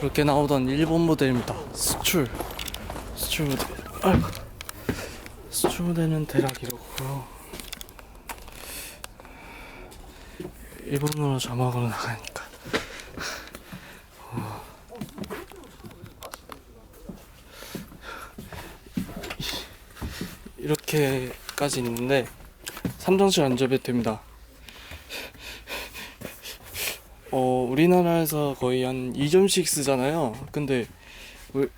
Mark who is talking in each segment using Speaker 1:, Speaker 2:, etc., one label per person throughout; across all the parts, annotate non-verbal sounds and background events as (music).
Speaker 1: 그렇게 나오던 일본 모델입니다. 수출 수출 모델. 수출 모델은 대략 이렇고요. 일본어로 자막으로 나가니까. 어. 이렇게까지 있는데 3정식 안전벨트입니다. 어, 우리나라에서 거의 한 2점씩 쓰잖아요. 근데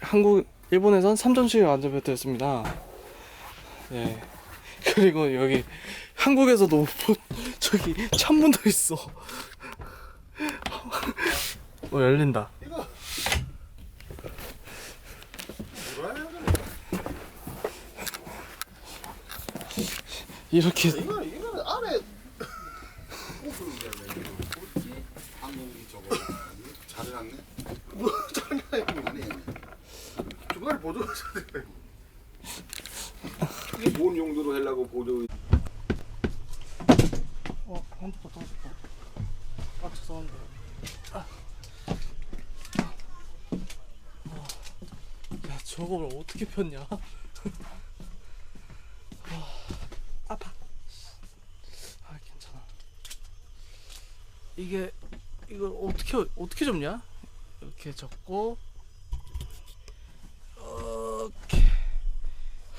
Speaker 1: 한국 일본에선 3점씩 안전벨트였습니다. 네. 그리고 여기 한국에서도 뭐, (laughs) 저기 창문도 있어. (laughs) 어 열린다. 이렇게
Speaker 2: 이거 이거 안에
Speaker 3: 한국이 저거 잘해놨네.
Speaker 2: 뭐 장난이
Speaker 3: 아니
Speaker 2: 중간에 보조해야 돼.
Speaker 3: 이게 뭔 용도로 하려고 보조
Speaker 1: 어, 핸드폰 떨어졌다. 아, 죄송합니다. 아. 아. 야, 저걸 어떻게 폈냐? (laughs) 아, 아파. 아, 괜찮아. 이게 이걸 어떻게 어떻게 접냐? 이렇게 접고 이렇게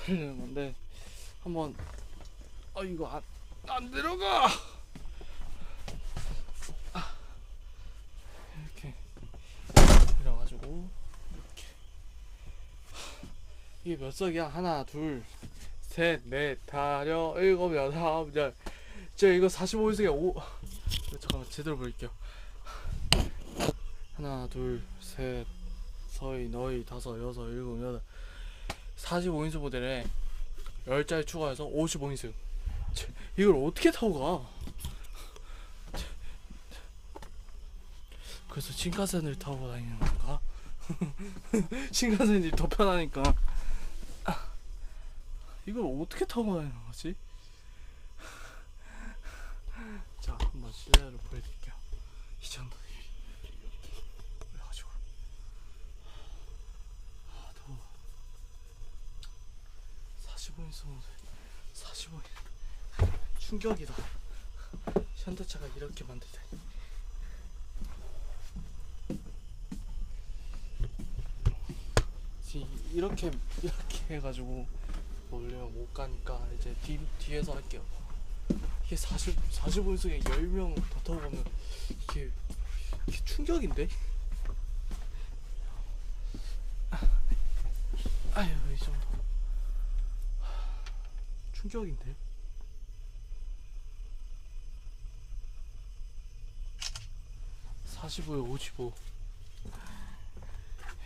Speaker 1: 하려는 건데 한번 아 이거 안, 안 들어가. 아, 이렇게 이래가지고 이렇게 이게 몇 석이야? 하나, 둘, 셋, 넷, 다섯, 일곱, 여덟, 아홉, 열. 저 이거 45석이야. 오. 잠깐만 제대로 볼게요. 하나, 둘, 셋, 서희, 너희, 다섯, 여섯, 일곱, 여덟. 45인승 모델에 10자리 추가해서 55인승. 이걸 어떻게 타고 가? 그래서 신칸센을 타고 다니는 건가? (laughs) 신칸센이 더 편하니까. 아, 이걸 어떻게 타고 다니는 거지? 자, 한번 실내로 보여드릴게요. 이 정도. 그래가지고. 아, 더워. 45인 쏘면 45인. 충격이다. 현대차가 이렇게 만들다니. 이- 이렇게 이렇게 해가지고 올리면 못 가니까 이제 뒤 뒤에서 할게요. 이게 40 45인 속에 10명 더 타고 가면 이게 이게 충격인데? 아유 이 정도 (45에 55)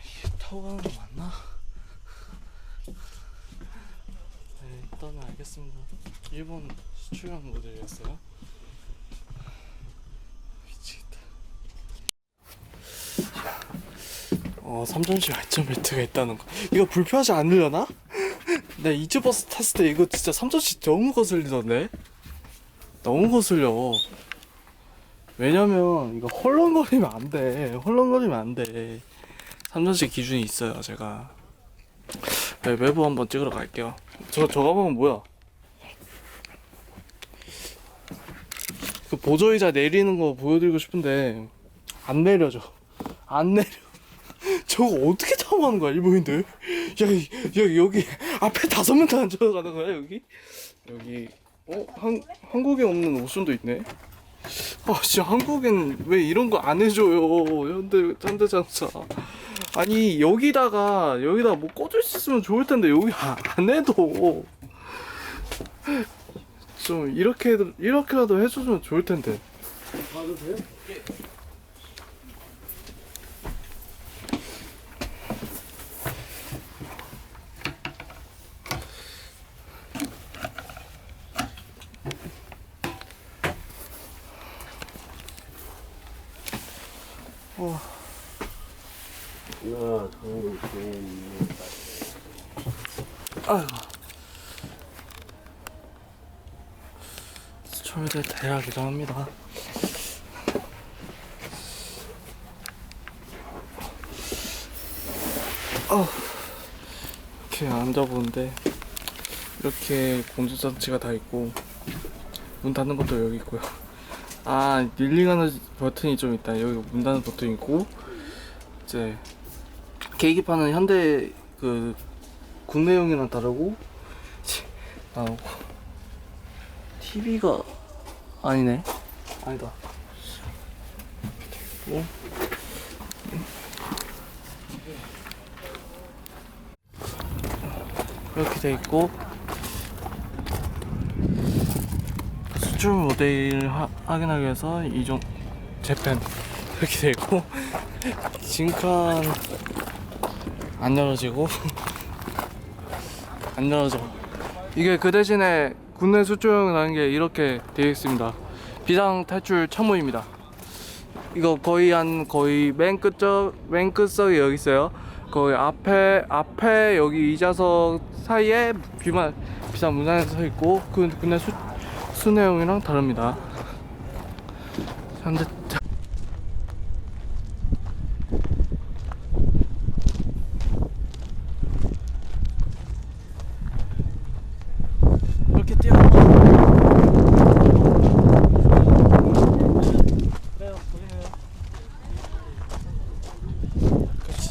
Speaker 1: 이게 타고 가는 거 맞나? 네 일단은 알겠습니다. 일본 수출용 모델이었어요. 미치겠다. 어 3점씩 안전 벨트가 있다는 거. 이거 불편하지 않으려나? 나 이츠버스 탔을 때 이거 진짜 3점씩 너무 거슬리던데? 너무 거슬려. 왜냐면 이거 헐렁거리면 안 돼. 헐렁거리면 안 돼. 3점씩 기준이 있어요 제가. 네, 외부 한번 찍으러 갈게요. 저, 저 가방은 뭐야? 그 보조의자 내리는 거 보여드리고 싶은데 안 내려져. 안 내려. (laughs) 저거 어떻게 타고 가는 거야 일본인들? 야, 이- 야 여기 앞에 다섯 명 다 앉아서 가는 거야 여기? 여기 어? 한, 한국에 없는 오션도 있네. 아 진짜 한국엔 왜 이런 거 안 해줘요 현대 현대자동차 아니 여기다가 여기다 뭐 꽂을 수 있으면 좋을 텐데 여기 아- 안 해도. 좀 이렇게 이렇게라도 해주면 좋을 텐데
Speaker 2: 봐도 돼요?
Speaker 1: 어. 아이고 수철대 대학이라 합니다 어, 이렇게 앉아보는데 이렇게 공조장치가 다 있고 문 닫는 것도 여기 있고요. 아 릴링하는 버튼이 좀 있다. 여기 문 닫는 버튼 있고 이제 계기판은 현대 그 국내용이랑 다르고 나오고 TV가 아니네. 아니다. 뭐? 이렇게 돼 있고 수출 모델 하, 확인하기 위해서 이종 재팬 이렇게 돼 있고 (laughs) 진칸 안 열어지고 (laughs) 안 열어져. 이게 그 대신에 국내 수출용이라는 게 이렇게 되어 있습니다. 비상 탈출 첨부입니다. 이거 거의 한 거의 맨 끝저 맨 끝석에 여기 있어요. 거의 앞에 앞에 여기 이자석 사이에 비만 비상 문안에 서 있고 그 근데 수 수내용이랑 다릅니다. 현대